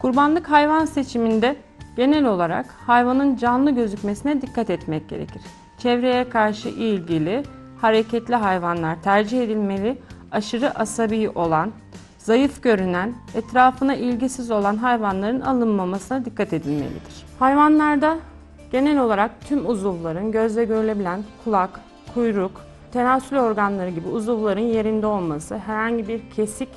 Kurbanlık hayvan seçiminde genel olarak hayvanın canlı gözükmesine dikkat etmek gerekir. Çevreye karşı ilgili, hareketli hayvanlar tercih edilmeli, aşırı asabi olan, zayıf görünen, etrafına ilgisiz olan hayvanların alınmamasına dikkat edilmelidir. Hayvanlarda genel olarak tüm uzuvların gözle görülebilen kulak, kuyruk, tenasül organları gibi uzuvların yerinde olması, herhangi bir kesik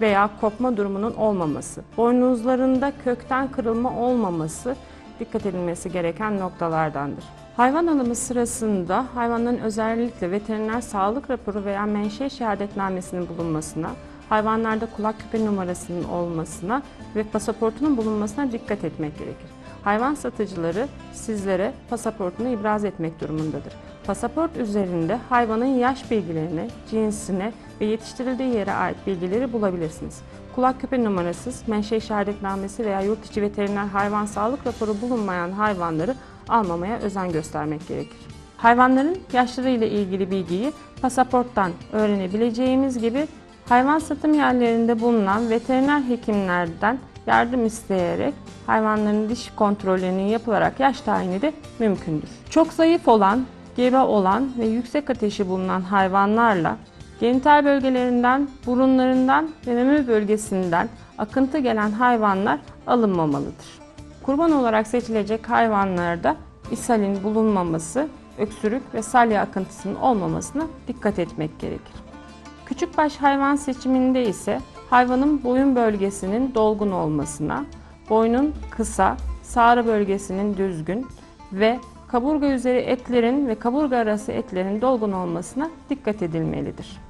veya kopma durumunun olmaması, boynuzlarında kökten kırılma olmaması dikkat edilmesi gereken noktalardandır. Hayvan alımı sırasında hayvanların özellikle veteriner sağlık raporu veya menşe şehadetnamesinin bulunmasına, hayvanlarda kulak küpe numarasının olmasına ve pasaportunun bulunmasına dikkat etmek gerekir. Hayvan satıcıları sizlere pasaportunu ibraz etmek durumundadır. Pasaport üzerinde hayvanın yaş bilgilerini, cinsine ve yetiştirildiği yere ait bilgileri bulabilirsiniz. Kulak küpe numarasız, menşe işaretnamesi veya yurt içi veteriner hayvan sağlık raporu bulunmayan hayvanları almamaya özen göstermek gerekir. Hayvanların yaşları ile ilgili bilgiyi pasaporttan öğrenebileceğimiz gibi hayvan satım yerlerinde bulunan veteriner hekimlerden yardım isteyerek hayvanların diş kontrollerinin yapılarak yaş tayini de mümkündür. Çok zayıf olan, gebe olan ve yüksek ateşi bulunan hayvanlarla genital bölgelerinden, burunlarından ve meme bölgesinden akıntı gelen hayvanlar alınmamalıdır. Kurban olarak seçilecek hayvanlarda ishalin bulunmaması, öksürük ve salya akıntısının olmamasına dikkat etmek gerekir. Küçükbaş hayvan seçiminde ise hayvanın boyun bölgesinin dolgun olmasına, boynun kısa, sağrı bölgesinin düzgün ve kaburga üzeri etlerin ve kaburga arası etlerin dolgun olmasına dikkat edilmelidir.